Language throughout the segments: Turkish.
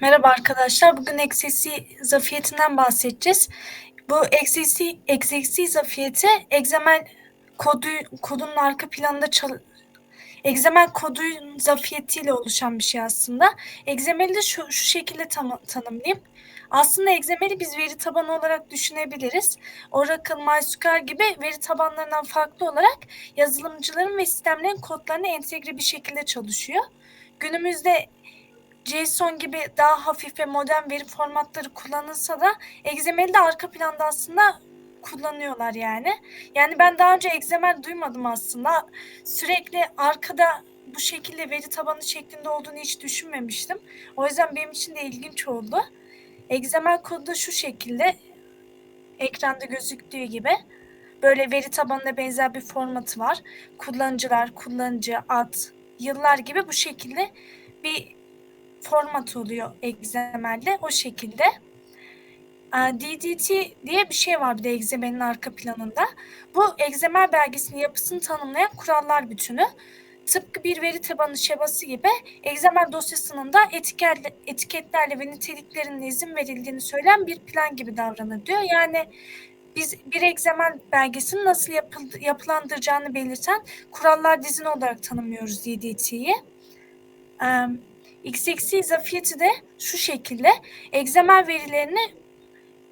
Merhaba arkadaşlar. Bugün eksiksi zafiyetinden bahsedeceğiz. Bu eksiksi eksiksi zafiyeti egzamel kodu kodunun arka planında çal egzamel kodu zafiyetiyle oluşan bir şey aslında. Egzameli de şu, şu şekilde tam, tanımlayayım. Aslında egzameli biz veri tabanı olarak düşünebiliriz. Oracle, MySQL gibi veri tabanlarından farklı olarak yazılımcıların ve sistemlerin kodlarına entegre bir şekilde çalışıyor. Günümüzde JSON gibi daha hafif ve modern veri formatları kullanılsa da XML'de arka planda aslında kullanıyorlar yani. Yani ben daha önce XML duymadım aslında. Sürekli arkada bu şekilde veri tabanı şeklinde olduğunu hiç düşünmemiştim. O yüzden benim için de ilginç oldu. XML kodu şu şekilde ekranda gözüktüğü gibi böyle veri tabanına benzer bir formatı var. Kullanıcılar, kullanıcı, ad, yıllar gibi bu şekilde bir format oluyor XML'de o şekilde. DDT diye bir şey var bir de XML'in arka planında. Bu XML belgesinin yapısını tanımlayan kurallar bütünü. Tıpkı bir veri tabanı şebası gibi XML dosyasının da etiketlerle, etiketlerle ve niteliklerine izin verildiğini söyleyen bir plan gibi davranır diyor. Yani biz bir XML belgesinin nasıl yapıldı, yapılandıracağını belirten kurallar dizini olarak tanımlıyoruz DDT'yi. Um, XXC zafiyeti de şu şekilde XML verilerini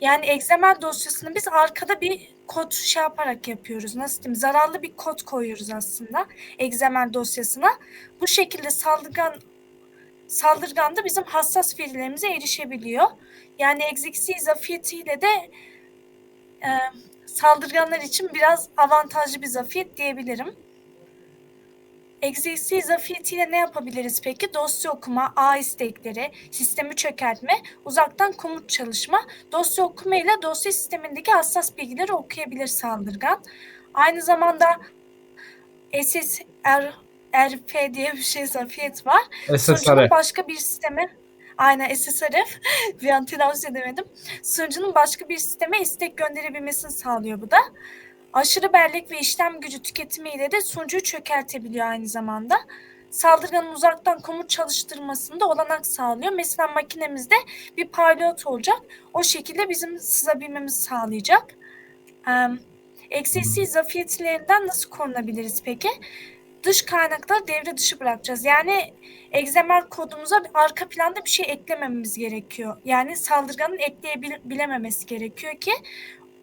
yani XML dosyasını biz arkada bir kod şey yaparak yapıyoruz. Nasıl diyeyim? Zararlı bir kod koyuyoruz aslında XML dosyasına. Bu şekilde saldırgan saldırgan da bizim hassas verilerimize erişebiliyor. Yani XXC zafiyetiyle de e, saldırganlar için biraz avantajlı bir zafiyet diyebilirim. Egzersiz zafiyetiyle ne yapabiliriz peki? Dosya okuma, ağ istekleri, sistemi çökertme, uzaktan komut çalışma. Dosya okuma ile dosya sistemindeki hassas bilgileri okuyabilir saldırgan. Aynı zamanda SSR RP diye bir şey zafiyet var. Sunucunun başka bir sisteme Aynen SSRF. bir an telaffuz edemedim. Sunucunun başka bir sisteme istek gönderebilmesini sağlıyor bu da. Aşırı bellek ve işlem gücü tüketimiyle de sunucuyu çökertebiliyor aynı zamanda. Saldırganın uzaktan komut çalıştırmasında olanak sağlıyor. Mesela makinemizde bir pilot olacak. O şekilde bizim sızabilmemizi sağlayacak. Eksiksiz zafiyetlerinden nasıl korunabiliriz peki? Dış kaynakları devre dışı bırakacağız. Yani XML kodumuza arka planda bir şey eklemememiz gerekiyor. Yani saldırganın ekleyebilememesi gerekiyor ki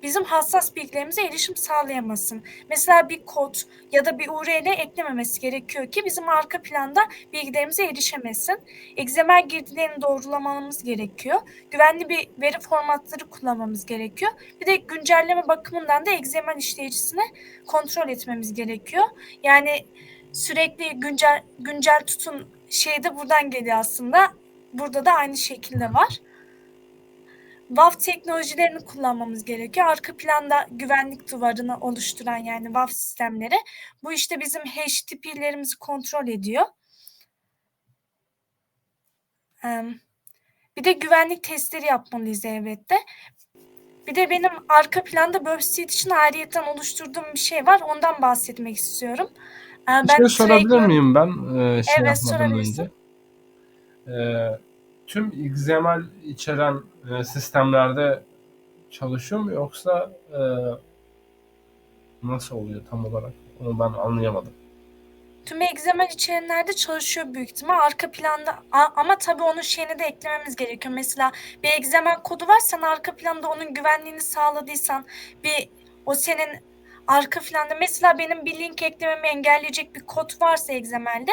bizim hassas bilgilerimize erişim sağlayamasın. Mesela bir kod ya da bir URL eklememesi gerekiyor ki bizim arka planda bilgilerimize erişemesin. XML girdilerini doğrulamamız gerekiyor. Güvenli bir veri formatları kullanmamız gerekiyor. Bir de güncelleme bakımından da XML işleyicisini kontrol etmemiz gerekiyor. Yani sürekli güncel güncel tutun şey de buradan geliyor aslında. Burada da aynı şekilde var. WAF teknolojilerini kullanmamız gerekiyor. Arka planda güvenlik duvarını oluşturan yani WAF sistemleri. Bu işte bizim HTTP'lerimizi kontrol ediyor. Bir de güvenlik testleri yapmalıyız elbette. Bir de benim arka planda WebSite için ayrıyeten oluşturduğum bir şey var. Ondan bahsetmek istiyorum. Bir ben şey sorabilir miyim ben? Ee, şey evet sorabilirsin. Önce. Ee, tüm XML içeren e, sistemlerde çalışıyor mu yoksa e, nasıl oluyor tam olarak? Onu ben anlayamadım. Tüm XML içerenlerde çalışıyor büyük ihtimal arka planda ama tabii onun şeyini de eklememiz gerekiyor. Mesela bir XML kodu var sen arka planda onun güvenliğini sağladıysan bir o senin arka planda mesela benim bir link eklememi engelleyecek bir kod varsa XML'de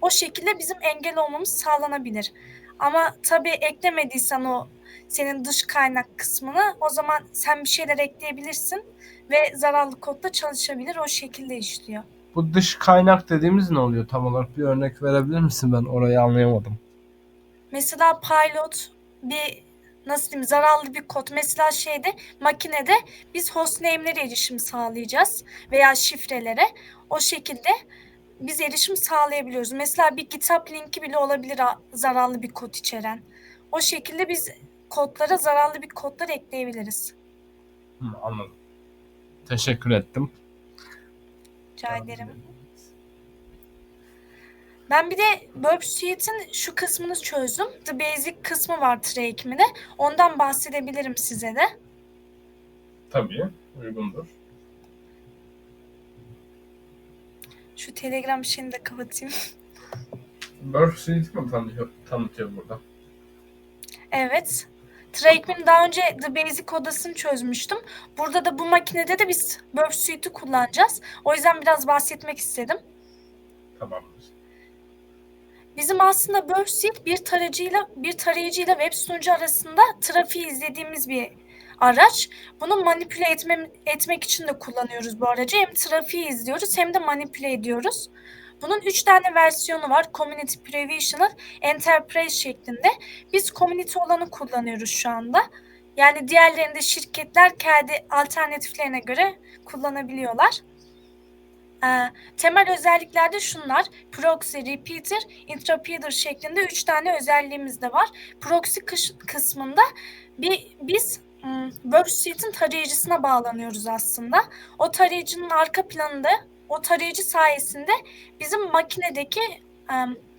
o şekilde bizim engel olmamız sağlanabilir. Ama tabii eklemediysen o senin dış kaynak kısmını o zaman sen bir şeyler ekleyebilirsin ve zararlı kodla çalışabilir. O şekilde işliyor. Bu dış kaynak dediğimiz ne oluyor tam olarak? Bir örnek verebilir misin? Ben orayı anlayamadım. Mesela pilot bir nasıl diyeyim zararlı bir kod. Mesela şeyde makinede biz hostname'lere erişim sağlayacağız veya şifrelere. O şekilde biz erişim sağlayabiliyoruz. Mesela bir GitHub linki bile olabilir zararlı bir kod içeren. O şekilde biz kodlara zararlı bir kodlar ekleyebiliriz. Hı, anladım. Teşekkür ettim. Rica ederim. Ben bir de Suite'in şu kısmını çözdüm. The Basic kısmı var tray ekimine. Ondan bahsedebilirim size de. Tabii. Uygundur. Şu Telegram şeyini de kapatayım. Worksheet'i mi tanıtıyor, tanıtıyor burada? Evet. Trackman daha önce The Basic odasını çözmüştüm. Burada da bu makinede de biz Burp Suite'i kullanacağız. O yüzden biraz bahsetmek istedim. Tamamdır. Bizim aslında Burp Suite bir tarayıcıyla bir tarayıcıyla web sunucu arasında trafiği izlediğimiz bir araç. Bunu manipüle etmem, etmek için de kullanıyoruz bu aracı. Hem trafiği izliyoruz hem de manipüle ediyoruz. Bunun üç tane versiyonu var. Community Provisional, Enterprise şeklinde. Biz Community olanı kullanıyoruz şu anda. Yani diğerlerinde şirketler kendi alternatiflerine göre kullanabiliyorlar. Ee, temel özellikler de şunlar. Proxy, Repeater, Intrapeater şeklinde üç tane özelliğimiz de var. Proxy kısmında bir, biz ım, WorkSuite'in tarayıcısına bağlanıyoruz aslında. O tarayıcının arka planında o tarayıcı sayesinde bizim makinedeki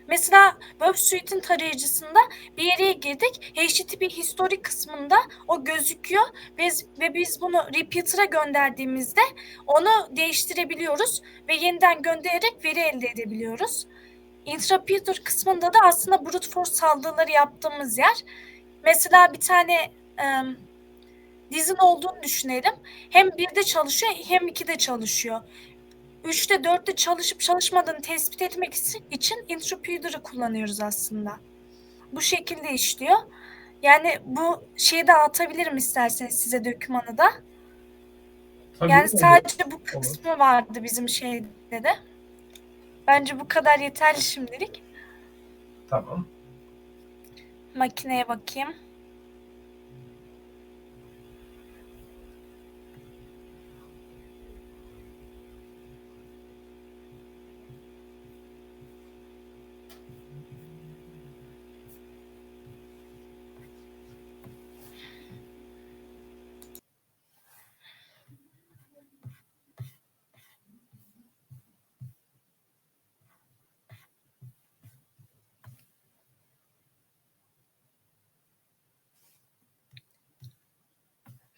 mesela WorkSuite'in tarayıcısında bir yere girdik. HTTP history kısmında o gözüküyor ve, ve biz bunu repeater'a gönderdiğimizde onu değiştirebiliyoruz ve yeniden göndererek veri elde edebiliyoruz. Intrapeater kısmında da aslında brute force saldırıları yaptığımız yer. Mesela bir tane em, dizin olduğunu düşünelim. Hem birde çalışıyor hem ikide çalışıyor. Üçte dörtte çalışıp çalışmadığını tespit etmek için Intrapeater'ı kullanıyoruz aslında. Bu şekilde işliyor. Yani bu şeyi de atabilirim isterseniz size dokümanı da. Tabii Yani olur. sadece bu kısmı vardı bizim şeyde de. Bence bu kadar yeterli şimdilik. Tamam. Makineye bakayım.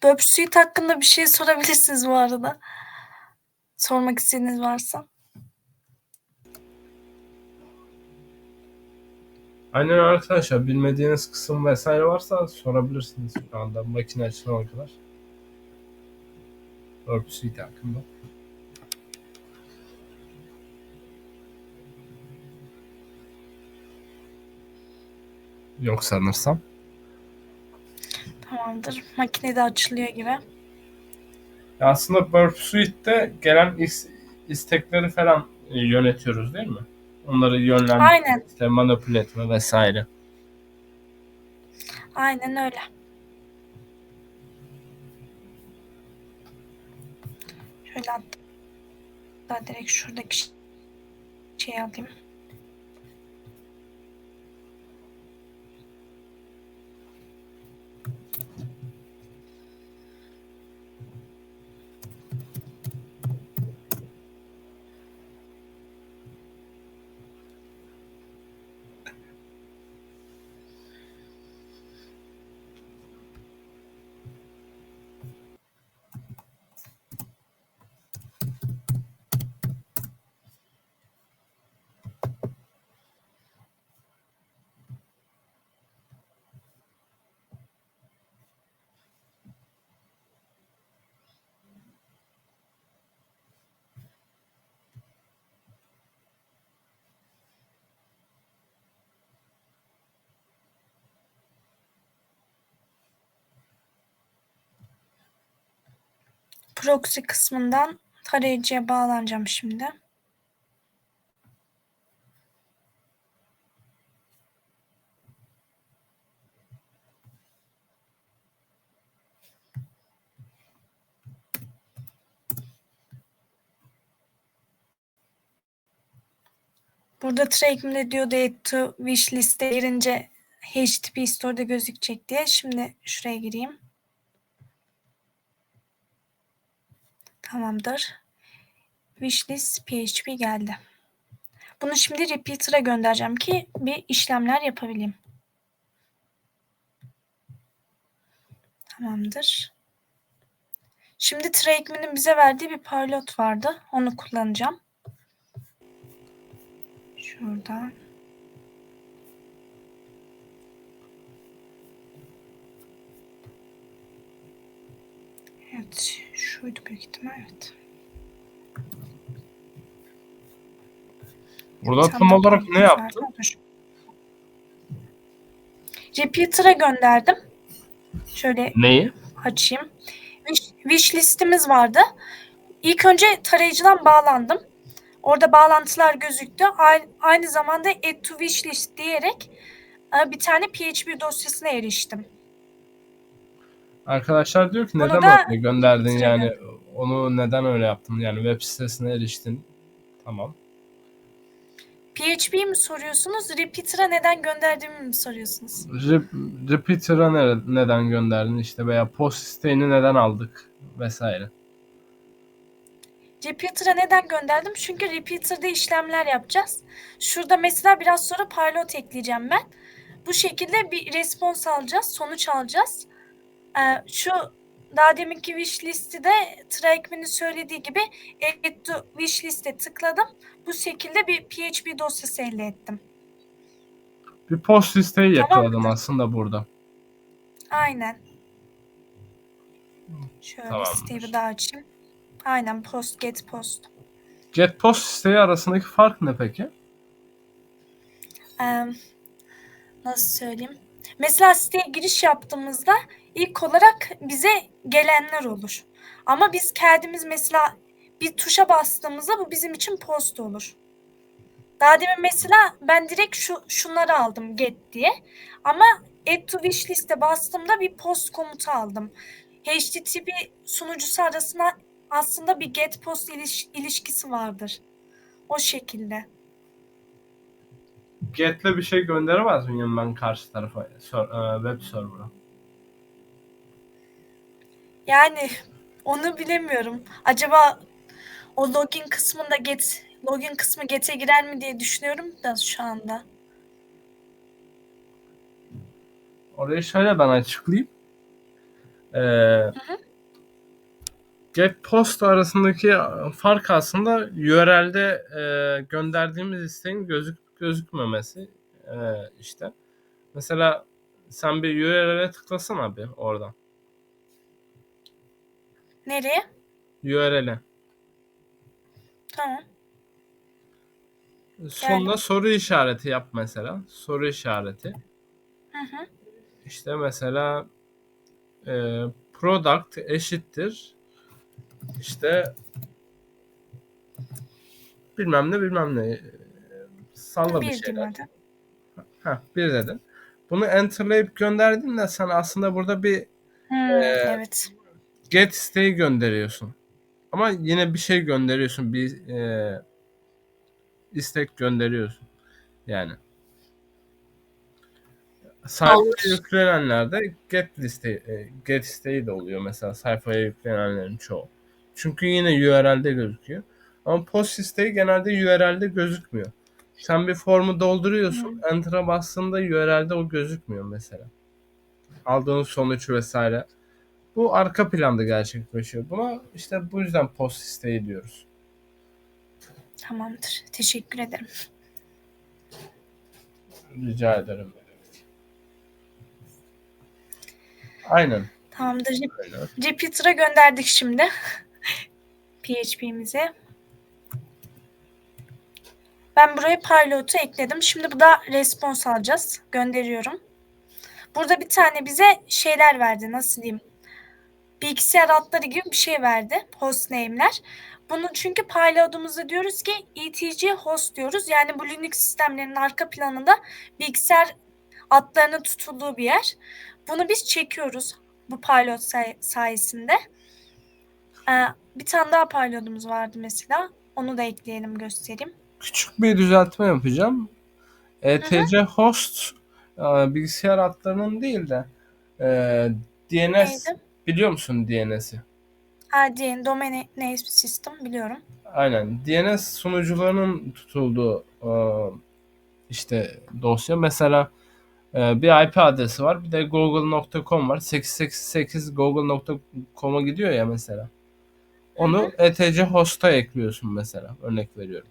Burp Suite hakkında bir şey sorabilirsiniz bu arada. Sormak istediğiniz varsa. Aynen arkadaşlar bilmediğiniz kısım vesaire varsa sorabilirsiniz şu anda makine açılana kadar. Worksheet hakkında. Yok sanırsam. Tamamdır. Makine de açılıyor gibi. Ya aslında Burp Suite'de gelen is- istekleri falan e, yönetiyoruz değil mi? Onları yönlendirme, Aynen. işte manipüle etme vesaire. Aynen öyle. Şöyle hatta direkt şuradaki ş- şey alayım. Proxy kısmından tarayıcıya bağlanacağım şimdi. Burada track'imde diyordu add to wish liste girince HTTP store'da gözükecek diye. Şimdi şuraya gireyim. Tamamdır. Wishlist PHP geldi. Bunu şimdi repeater'a göndereceğim ki bir işlemler yapabileyim. Tamamdır. Şimdi TrackMan'in bize verdiği bir pilot vardı. Onu kullanacağım. Şuradan. Evet. Şuydu büyük ihtimal. Evet. Burada Tam tam da olarak ne pilot yaptın? Dur. Repeater'a gönderdim. Şöyle Neyi? açayım. Wish, wish listimiz vardı. İlk önce tarayıcıdan bağlandım. Orada bağlantılar gözüktü. Aynı, aynı zamanda add to wish list diyerek e, bir tane PHP dosyasına eriştim. Arkadaşlar diyor ki neden da gönderdin yani onu neden öyle yaptın yani web sitesine eriştin. Tamam. PHP'yi mi soruyorsunuz? Repeater'a neden gönderdiğimi mi soruyorsunuz? Rep- Repeater'a nere- neden gönderdin işte veya post isteğini neden aldık vesaire. Repeater'a neden gönderdim? Çünkü Repeater'da işlemler yapacağız. Şurada mesela biraz sonra pilot ekleyeceğim ben. Bu şekilde bir response alacağız, sonuç alacağız. Ee, şu daha deminki wish listi de Trackman'in söylediği gibi add to wish liste tıkladım. Bu şekilde bir PHP dosyası elde ettim. Bir post isteği Tamam. yakaladım aslında burada. Aynen. Şöyle Tamamdır. siteyi bir daha açayım. Aynen post get post. Get post isteği arasındaki fark ne peki? Ee, nasıl söyleyeyim? Mesela siteye giriş yaptığımızda ilk olarak bize gelenler olur. Ama biz kendimiz mesela bir tuşa bastığımızda bu bizim için post olur. Daha demin mesela ben direkt şu şunları aldım get diye. Ama add to wish liste bastığımda bir post komutu aldım. HTTP sunucusu arasında aslında bir get post iliş- ilişkisi vardır. O şekilde. Get'le bir şey gönderemez miyim ben karşı tarafa e, web server'a? Yani onu bilemiyorum. Acaba o login kısmında get login kısmı get'e girer mi diye düşünüyorum da şu anda. Orayı şöyle ben açıklayayım. Ee, Get post arasındaki fark aslında URL'de e, gönderdiğimiz isteğin gözük gözükmemesi e, işte. Mesela sen bir URL'e tıklasana bir oradan. Nereye? URL'e. Tamam. Sonuna soru işareti yap mesela. Soru işareti. Hı hı. İşte mesela e, product eşittir işte bilmem ne bilmem ne e, salla bir Bir şeyler. Heh, bir dedin. Bunu enterlayıp gönderdin de sen aslında burada bir Hmm, Ee, evet. Get isteği gönderiyorsun. Ama yine bir şey gönderiyorsun. Bir e, istek gönderiyorsun. Yani. Sayfaya yüklenenlerde get liste e, get isteği de oluyor mesela sayfaya yüklenenlerin çoğu. Çünkü yine URL'de gözüküyor. Ama post isteği genelde URL'de gözükmüyor. Sen bir formu dolduruyorsun. Enter'a bastığında URL'de o gözükmüyor mesela. Aldığın sonuç vesaire. Bu arka planda gerçekleşiyor. Buna işte bu yüzden post isteği diyoruz. Tamamdır. Teşekkür ederim. Rica ederim. Aynen. Tamamdır. Repeater'a gönderdik şimdi. PHP'mizi. Ben buraya pilot'u ekledim. Şimdi bu da response alacağız. Gönderiyorum. Burada bir tane bize şeyler verdi. Nasıl diyeyim? Bilgisayar adları gibi bir şey verdi. Hostname'ler. Bunu çünkü pilot'umuzda diyoruz ki ETC host diyoruz. Yani bu Linux sistemlerinin arka planında bilgisayar adlarının tutulduğu bir yer. Bunu biz çekiyoruz bu pilot say- sayesinde. Ee, bir tane daha pilot'umuz vardı mesela. Onu da ekleyelim göstereyim. Küçük bir düzeltme yapacağım. ETC host e, bilgisayar adlarının değil de e, DNS Neydi? Biliyor musun DNS'i? Ha, Domain Name System biliyorum. Aynen. DNS sunucularının tutulduğu e, işte dosya. Mesela e, bir IP adresi var. Bir de google.com var. 888 google.com'a gidiyor ya mesela. Onu etc host'a ekliyorsun mesela. Örnek veriyorum.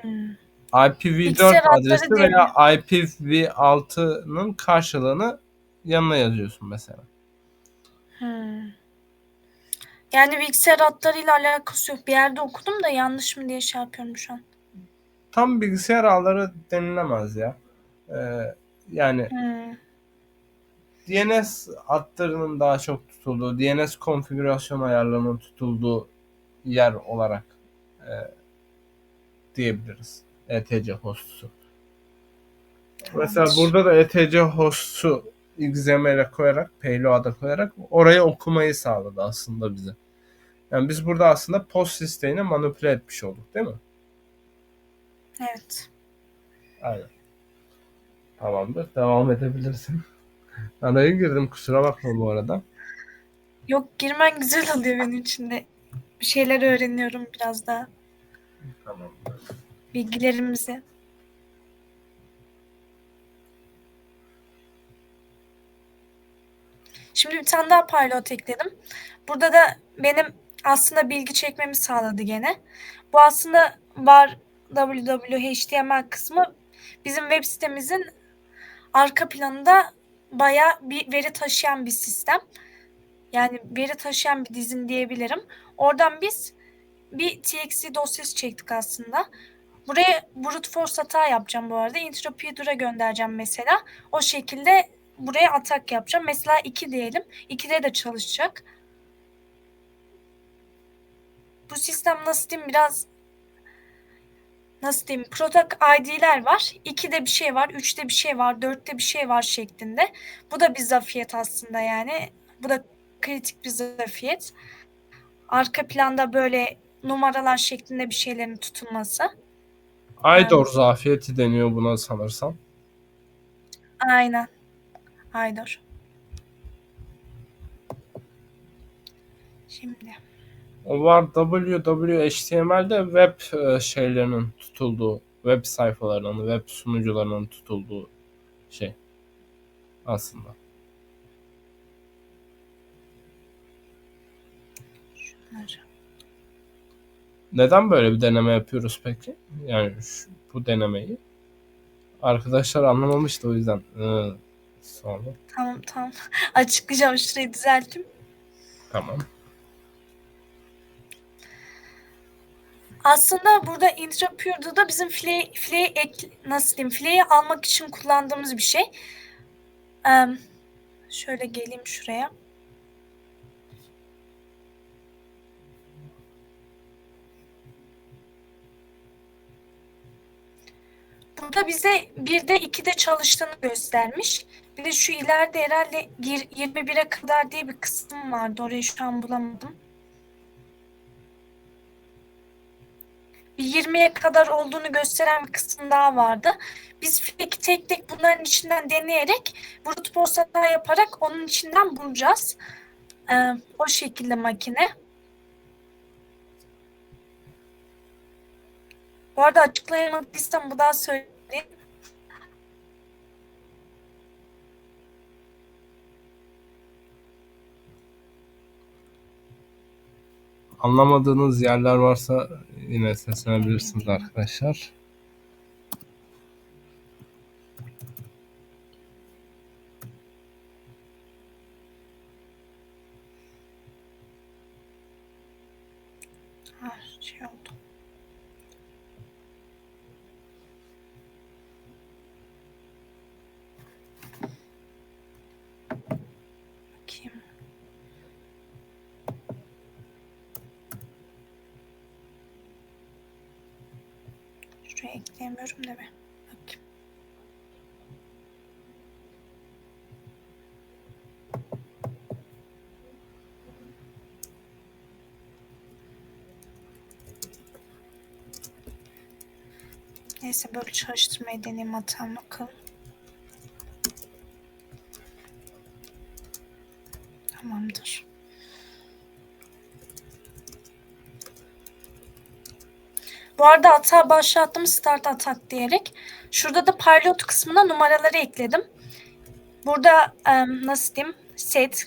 Hmm. IPv4 Bilgisayar adları adresi veya IPv6'nın karşılığını yanına yazıyorsun mesela. Hmm. Yani bilgisayar adlarıyla alakası yok. Bir yerde okudum da yanlış mı diye şey yapıyorum şu an. Tam bilgisayar ağları denilemez ya. Ee, yani Hmm. DNS adlarının daha çok tutulduğu, DNS konfigürasyon ayarlarının tutulduğu yer olarak e, diyebiliriz. ETC hostu. Mesela burada da ETC hostu XML'e koyarak, payload'a koyarak oraya okumayı sağladı aslında bize. Yani biz burada aslında post isteğini manipüle etmiş olduk değil mi? Evet. Aynen. Tamamdır. Devam edebilirsin. Araya girdim kusura bakma bu arada. Yok girmen güzel oluyor benim için de. Bir şeyler öğreniyorum biraz daha. Tamamdır. Bilgilerimizi. Şimdi bir tane daha pilot ekledim. Burada da benim aslında bilgi çekmemi sağladı gene. Bu aslında var www.html kısmı bizim web sitemizin arka planında bayağı bir veri taşıyan bir sistem. Yani veri taşıyan bir dizin diyebilirim. Oradan biz bir txt dosyası çektik aslında. Buraya brute force hata yapacağım bu arada. Interpreter'a göndereceğim mesela. O şekilde buraya atak yapacağım. Mesela 2 diyelim. 2'de de çalışacak. Bu sistem nasıl diyeyim biraz nasıl diyeyim protocol ID'ler var. 2'de bir şey var, 3'te bir şey var, 4'te bir şey var şeklinde. Bu da bir zafiyet aslında yani. Bu da kritik bir zafiyet. Arka planda böyle numaralar şeklinde bir şeylerin tutulması. Aydor zafiyeti deniyor buna sanırsam. Aynen. Aydor. Şimdi. O var WWHTML'de web e, şeylerinin tutulduğu, web sayfalarının, web sunucularının tutulduğu şey aslında. Şunları. Neden böyle bir deneme yapıyoruz peki? Yani şu, bu denemeyi. Arkadaşlar anlamamıştı o yüzden. Ee, sonra. Tamam tamam. Açıklayacağım. Şurayı düzelttim. Tamam. Aslında burada Intrapure'da da bizim file, file ek, nasıl diyeyim fileyi almak için kullandığımız bir şey. Ee, şöyle geleyim şuraya. Burada bize bir de iki de çalıştığını göstermiş. Bir de şu ileride herhalde yir- 21'e kadar diye bir kısım vardı. Orayı şu an bulamadım. bir 20'ye kadar olduğunu gösteren bir kısım daha vardı. Biz Fleck'i tek tek bunların içinden deneyerek brute force yaparak onun içinden bulacağız. Ee, o şekilde makine. Bu arada açıklayamadıysam bu daha söyleyeyim. Anlamadığınız yerler varsa yine seslenebilirsiniz arkadaşlar. Ha, şey oldu. Bakayım. Şuraya ekleyemiyorum da. Bakayım. Neyse böyle çalıştırmayı deneyeyim hatam bakalım. Bu arada hata başlattım start atak diyerek. Şurada da pilot kısmına numaraları ekledim. Burada nasıl diyeyim set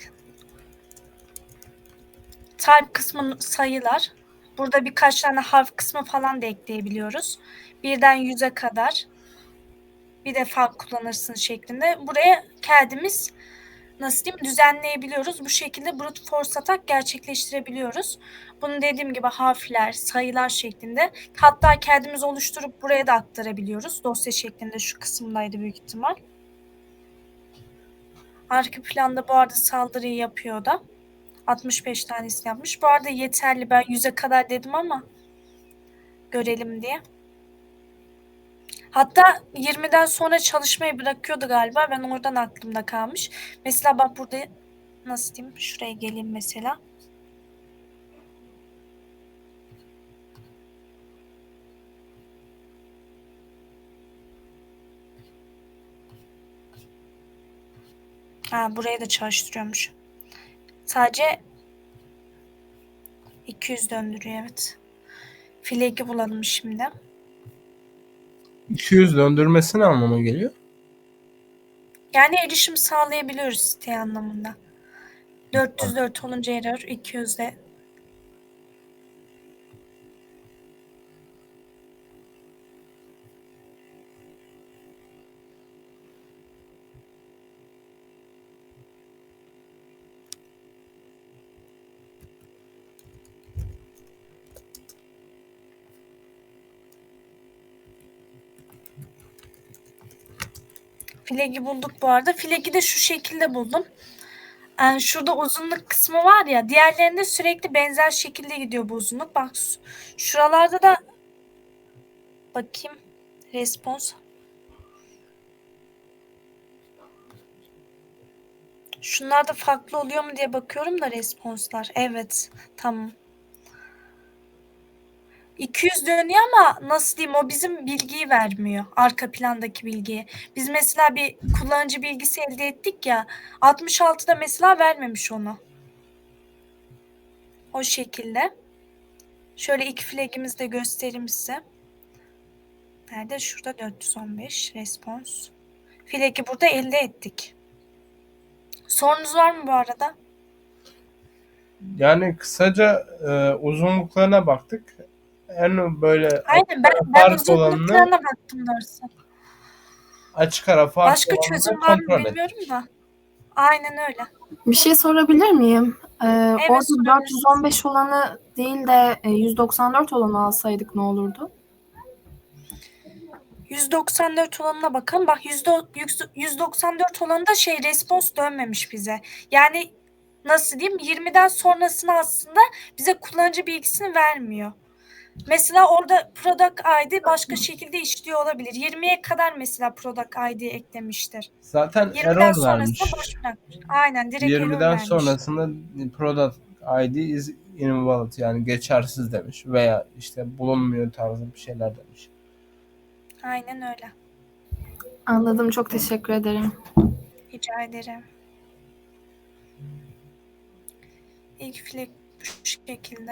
type kısmı sayılar. Burada birkaç tane harf kısmı falan da ekleyebiliyoruz. Birden yüze kadar bir defa kullanırsın şeklinde. Buraya kendimiz nasıl diyeyim düzenleyebiliyoruz. Bu şekilde brute force atak gerçekleştirebiliyoruz. Bunu dediğim gibi harfler, sayılar şeklinde hatta kendimiz oluşturup buraya da aktarabiliyoruz. Dosya şeklinde şu kısımdaydı büyük ihtimal. Arka planda bu arada saldırıyı yapıyor da. 65 tanesini yapmış. Bu arada yeterli. Ben 100'e kadar dedim ama görelim diye. Hatta 20'den sonra çalışmayı bırakıyordu galiba. Ben oradan aklımda kalmış. Mesela bak burada nasıl diyeyim? Şuraya geleyim mesela. Ha, burayı da çalıştırıyormuş. Sadece 200 döndürüyor evet. Fileki bulalım şimdi. 200 döndürmesi ne anlama geliyor? Yani erişim sağlayabiliyoruz site anlamında. 404 olunca error, 200 de Filegi bulduk bu arada. Filegi de şu şekilde buldum. Yani şurada uzunluk kısmı var ya. Diğerlerinde sürekli benzer şekilde gidiyor bu uzunluk. Bak şu- şuralarda da bakayım. Response. Şunlar da farklı oluyor mu diye bakıyorum da responslar. Evet. Tamam. 200 dönüyor ama nasıl diyeyim o bizim bilgiyi vermiyor. Arka plandaki bilgiyi. Biz mesela bir kullanıcı bilgisi elde ettik ya. 66'da mesela vermemiş onu. O şekilde. Şöyle iki flagimizi de göstereyim size. Nerede? Şurada 415 respons. Flag'i burada elde ettik. Sorunuz var mı bu arada? Yani kısaca e, uzunluklarına baktık. En böyle Aynen ben, ben uzunluklarına baktım doğrusu. açık ara fark Başka çözüm var mı et. bilmiyorum da. Aynen öyle. Bir şey sorabilir miyim? Ee, orada sorabilirsiniz. 415 olanı değil de e, 194 olanı alsaydık ne olurdu? 194 olanına bakalım. Bak yüzde, yüz- 194 olanında şey respons dönmemiş bize. Yani nasıl diyeyim 20'den sonrasını aslında bize kullanıcı bilgisini vermiyor. Mesela orada product ID başka şekilde işliyor olabilir. 20'ye kadar mesela product ID eklemiştir. Zaten 20'den error vermiş. sonrasında boş bırakmış. Aynen direkt error 20'den vermiş. sonrasında product ID is invalid yani geçersiz demiş veya işte bulunmuyor tarzı bir şeyler demiş. Aynen öyle. Anladım. Çok teşekkür ederim. Rica ederim. İlk flag bu şekilde.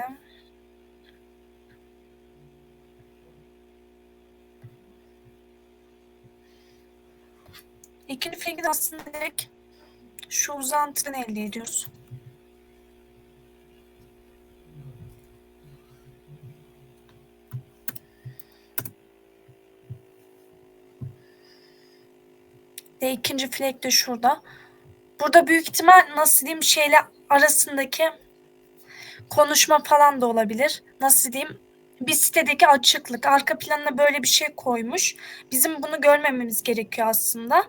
Flag'i de aslında direkt şu uzantıdan elde ediyoruz. Ve ikinci flag de şurada. Burada büyük ihtimal nasıl diyeyim şeyle arasındaki konuşma falan da olabilir. Nasıl diyeyim? Bir sitedeki açıklık. Arka planına böyle bir şey koymuş. Bizim bunu görmememiz gerekiyor aslında.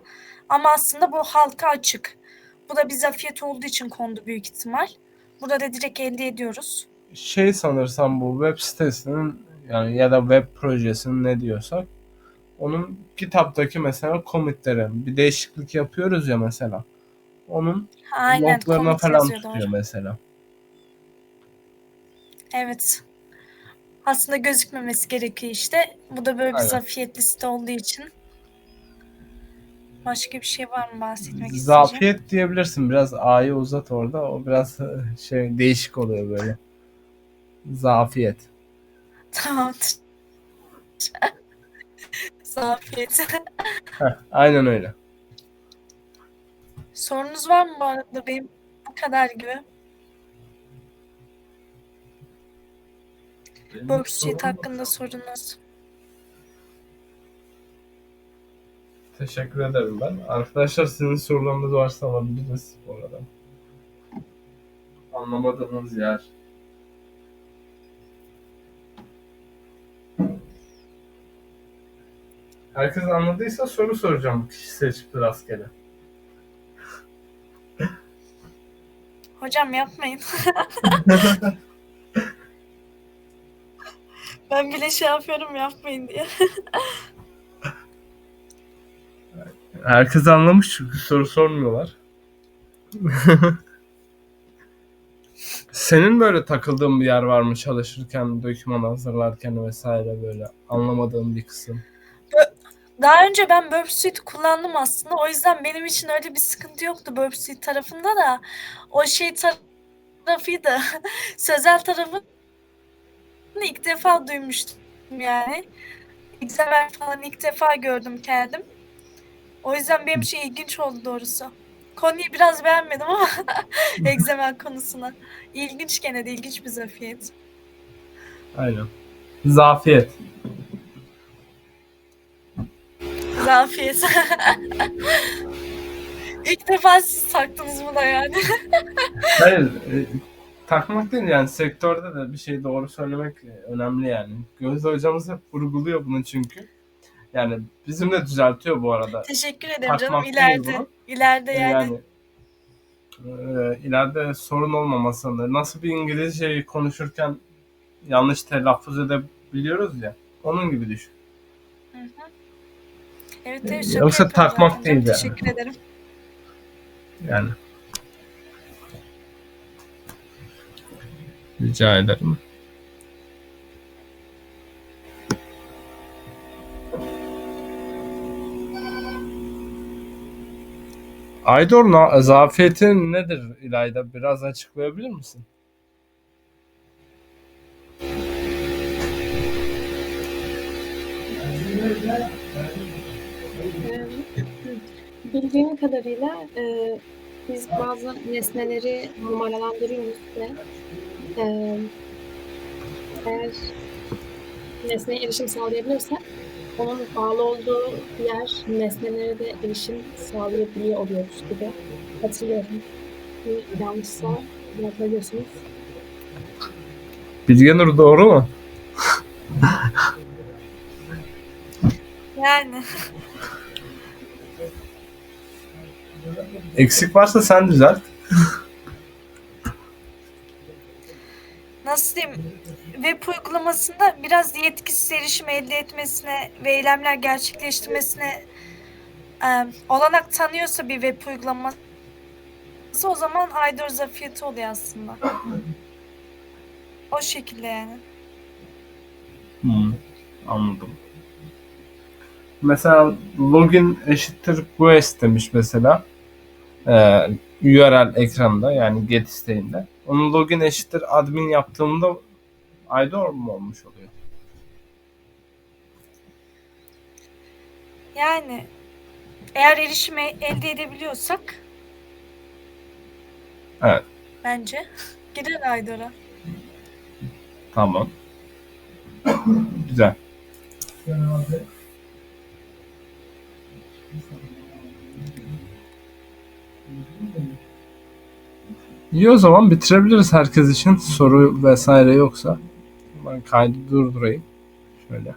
Ama aslında bu halka açık. Bu da bir zafiyet olduğu için kondu büyük ihtimal. Burada da direkt elde ediyoruz. Şey sanırsam bu web sitesinin yani ya da web projesinin ne diyorsak onun kitaptaki mesela commitleri bir değişiklik yapıyoruz ya mesela. Onun Aynen. loglarına falan tutuyor doğru. mesela. Evet. Aslında gözükmemesi gerekiyor işte. Bu da böyle bir Aynen. zafiyet liste olduğu için. Başka bir şey var mı bahsetmek isteyeceğim? Zafiyet diyebilirsin. Biraz A'yı uzat orada. O biraz şey değişik oluyor böyle. Zafiyet. Tamamdır. Zafiyet. Heh, aynen öyle. Sorunuz var mı bu arada? Benim bu kadar gibi. Worksheet hakkında sorunuz. Teşekkür ederim ben. Arkadaşlar sizin sorularınız varsa alabiliriz bu arada. Anlamadığınız yer. Herkes anladıysa soru soracağım. Kişi seçip rastgele. Hocam yapmayın. ben bile şey yapıyorum yapmayın diye. Herkes anlamış çünkü soru sormuyorlar. Senin böyle takıldığın bir yer var mı çalışırken, doküman hazırlarken vesaire böyle anlamadığın bir kısım? Daha önce ben Burp kullandım aslında. O yüzden benim için öyle bir sıkıntı yoktu Burp tarafında da. O şey tarafıydı. Sözel tarafını ilk defa duymuştum yani. XML falan ilk defa gördüm kendim. O yüzden benim için ilginç oldu doğrusu. Konuyu biraz beğenmedim ama XML konusuna. İlginç gene de ilginç bir zafiyet. Aynen. Zafiyet. Zafiyet. İlk defa siz taktınız buna yani. Hayır, e, takmak değil yani sektörde de bir şey doğru söylemek e, önemli yani. Gözde hocamız hep vurguluyor bunu çünkü. Yani bizim de düzeltiyor bu arada. Teşekkür ederim canım. Takmak değil İleride. İleride yani. Yani, e, ileride sorun olmamasını, nasıl bir İngilizceyi konuşurken yanlış telaffuz edebiliyoruz ya. Onun gibi düşün. Hı hı. Evet, evet, Yoksa takmak değil yani. Teşekkür ederim. Yani. Rica ederim. Aydor na- zafiyetin nedir İlayda? Biraz açıklayabilir misin? Ee, Bildiğim kadarıyla e, biz bazı nesneleri numaralandırıyoruz ve e, eğer nesneye erişim sağlayabilirsek onun bağlı olduğu diğer nesnelere de erişim sağlayabiliyor oluyoruz gibi hatırlıyorum. Bir yanlışsa yapabilirsiniz. Bilgenur doğru mu? Yani Eksik varsa sen düzelt. nasıl diyeyim? Web uygulamasında biraz yetkisiz erişim elde etmesine ve eylemler gerçekleştirmesine e, olanak tanıyorsa bir web uygulaması o zaman Aydor zafiyeti oluyor aslında. O şekilde yani. Hmm, anladım. Mesela login eşittir quest demiş mesela. Ee, URL ekranda yani get isteğinde. Onun login eşittir admin yaptığımda IDOR mu olmuş oluyor? Yani eğer erişimi elde edebiliyorsak Evet. bence gider Aydor'a. Tamam. Güzel. İyi o zaman bitirebiliriz herkes için. Soru vesaire yoksa. Ben kaydı durdurayım. Şöyle.